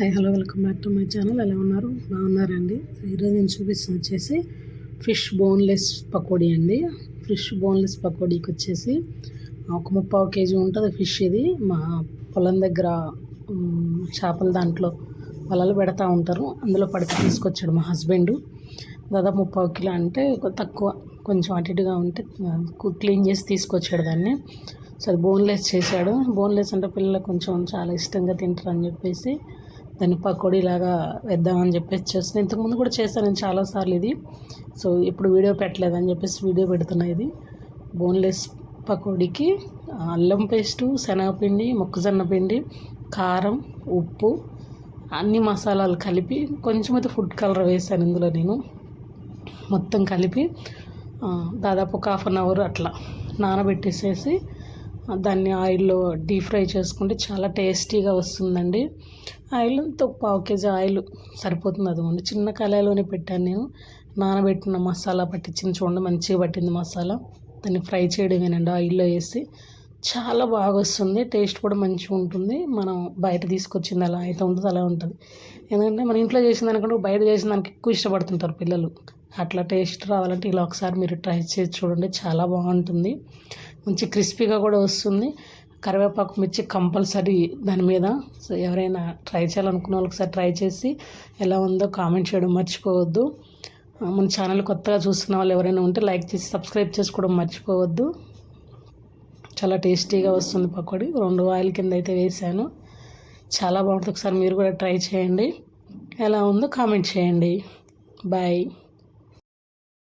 Hi hello welcome back to my channel. ఎలా ఉన్నారు? బాగున్నారండి. ఈరోజు నేను చూపిస్తుంది వచ్చేసి ఫిష్ బోన్లెస్ పకోడీ అండి. ఫిష్ బోన్లెస్ పకోడీకి వచ్చేసి ఒక ముప్పావు కేజీ ఉంటుంది ఫిష్ ఇది. మా పొలం దగ్గర చేపల దాంట్లో వలలు పెడతా ఉంటారు. అందులో పడితే తీసుకొచ్చాడు మా హస్బెండ్. దాదాపు ముప్పావు కిలో అంటే తక్కువ కొంచెం అటు ఇటుగా ఉంటే క్లీన్ చేసి తీసుకొచ్చాడు దాన్ని. సో అది బోన్లెస్ చేశాడు. బోన్లెస్ అంటే పిల్లలు కొంచెం చాలా ఇష్టంగా తింటారు అని చెప్పేసి దాన్ని పకోడీలాగా వేద్దామని చెప్పేసి చేస్తున్నాను ఇంతకుముందు కూడా చేశాను నేను చాలాసార్లు ఇది. సో ఇప్పుడు వీడియో పెట్టలేదని చెప్పేసి వీడియో పెడుతున్నా ఇది. బోన్లెస్ పకోడీకి అల్లం పేస్టు శనగపిండి మొక్కజొన్న పిండి కారం ఉప్పు అన్ని మసాలాలు కలిపి కొంచెం అయితే ఫుడ్ కలర్ వేసాను ఇందులో నేను. మొత్తం కలిపి దాదాపు ఒక హాఫ్ అన్ అవర్ అట్లా నానబెట్టేసేసి దాన్ని ఆయిల్లో డీప్ ఫ్రై చేసుకుంటే చాలా టేస్టీగా వస్తుందండి. ఆయిల్ ఒక పావు కేజీ ఆయిల్ సరిపోతుంది అదిగోండి. చిన్న కళాయిలోనే పెట్టాను నేను. నానబెట్టిన మసాలా పట్టించింది చూడండి మంచిగా పట్టింది మసాలా. దాన్ని ఫ్రై చేయడమేనండి ఆయిల్లో వేసి. చాలా బాగా వస్తుంది టేస్ట్ కూడా మంచిగా ఉంటుంది. మనం బయట తీసుకొచ్చింది అలా అయితే ఉంటుంది అలా ఉంటుంది. ఎందుకంటే మన ఇంట్లో చేసిన దానికంటే బయట చేసిన దానికి ఎక్కువ ఇష్టపడుతుంటారు పిల్లలు. అట్లా టేస్ట్ రావాలంటే ఇలా ఒకసారి మీరు ట్రై చేసి చూడండి. చాలా బాగుంటుంది. మంచి క్రిస్పీగా కూడా వస్తుంది. కరివేపాకు మిర్చి కంపల్సరీ దాని మీద. సో ఎవరైనా ట్రై చేయాలనుకున్న వాళ్ళు ఒకసారి ట్రై చేసి ఎలా ఉందో కామెంట్ చేయడం మర్చిపోవద్దు. మన ఛానల్ కొత్తగా చూస్తున్న వాళ్ళు ఎవరైనా ఉంటే లైక్ చేసి సబ్స్క్రైబ్ చేసుకోవడం మర్చిపోవద్దు. చాలా టేస్టీగా వస్తుంది పకోడీ. రెండు ఆయిల్ కింద అయితే వేసాను చాలా బాగుంటుంది. ఒకసారి మీరు కూడా ట్రై చేయండి. ఎలా ఉందో కామెంట్ చేయండి. బాయ్.